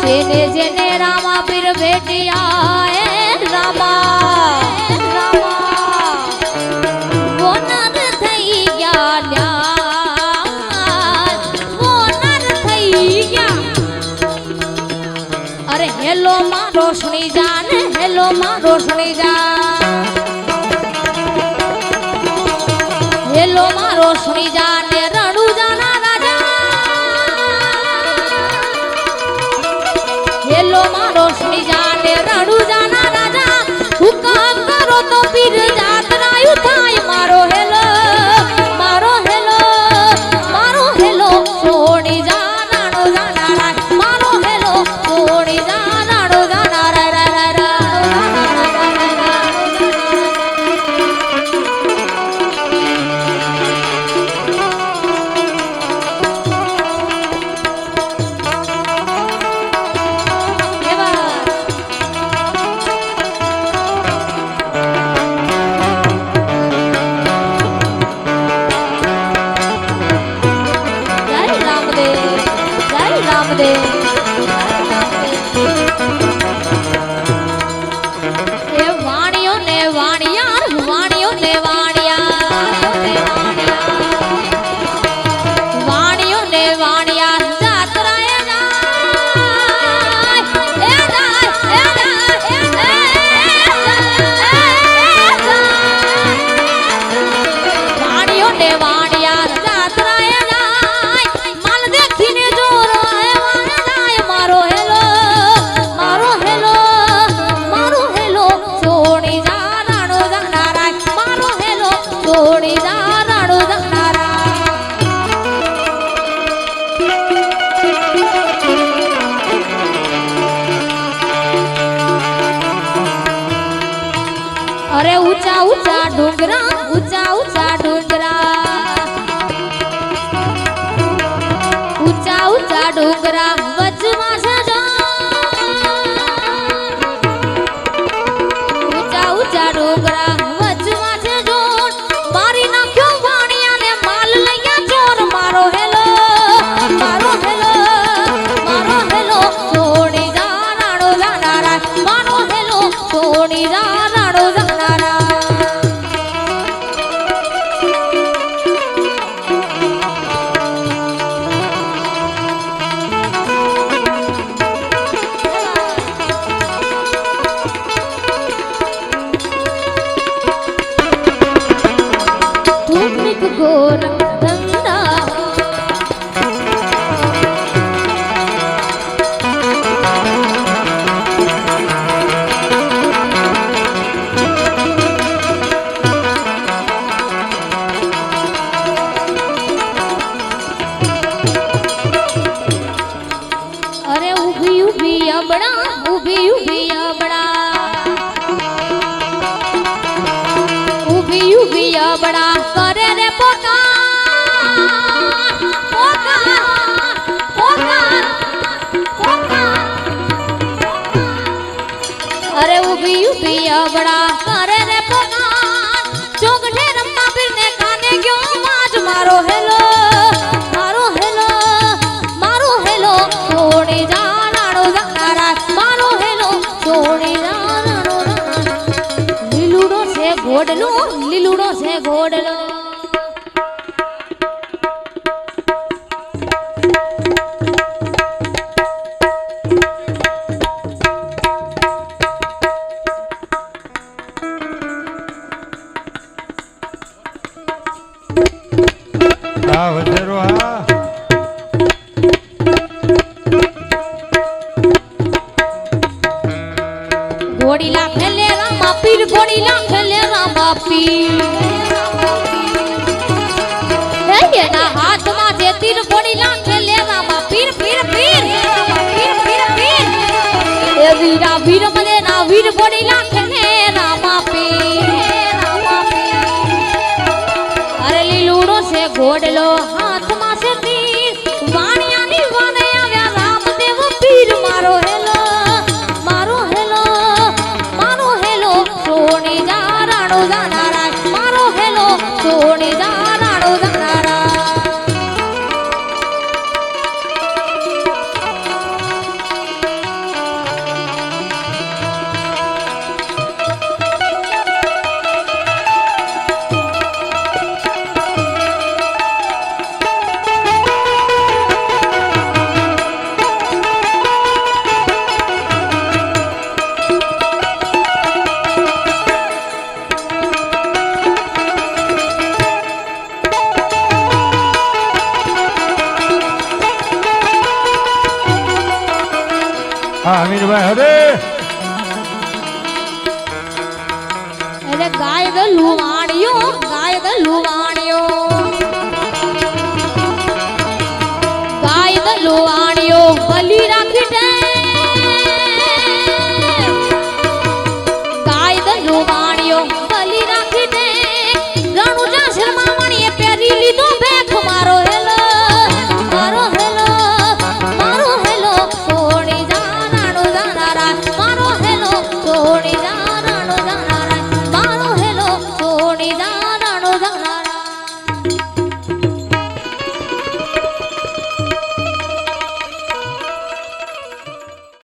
સેને જેને રામા પીર ભેટિયા રામા હેલો માં રોશની જાન, હેલો માં રોશની જાન. હેલો માં રોશની જાન રણુ જાના રાજા. હેલો માં રોશની જાન રણુ જાના રાજા. હુકમ કરો તો પીર ઊંચા ઊંચા ડુંગરા ઊંચા ઊંચા ડુંગરા. ઊભી અબડા ઊભી ઊભી અબડા ઊભી ઊભી અબડા કરે રે પોકાર પોકાર પોકાર પોકાર અરે ઊભી ઊભી અબડા કરે રે પોકાર ચોગઠે રમવા પીરને કાને ગયો વાજ મારો હેલો ઘોડલો લીલુડો છે ઘોડલો હા વધેરો હા પાપી હે એના હાથમાં જે તીર બોડી લાખે લેવામાં પીર પીર પીર પીર પીર પીર એ વીરા વીર મને ના વીર બોડી લાખે ને રામા પીર અરે લીલુડો છે ઘોડલો હા હા અમીરભાઈ હરે! એટલે ગાય દ લુવાણિયો ગાય દ લુવાણિયો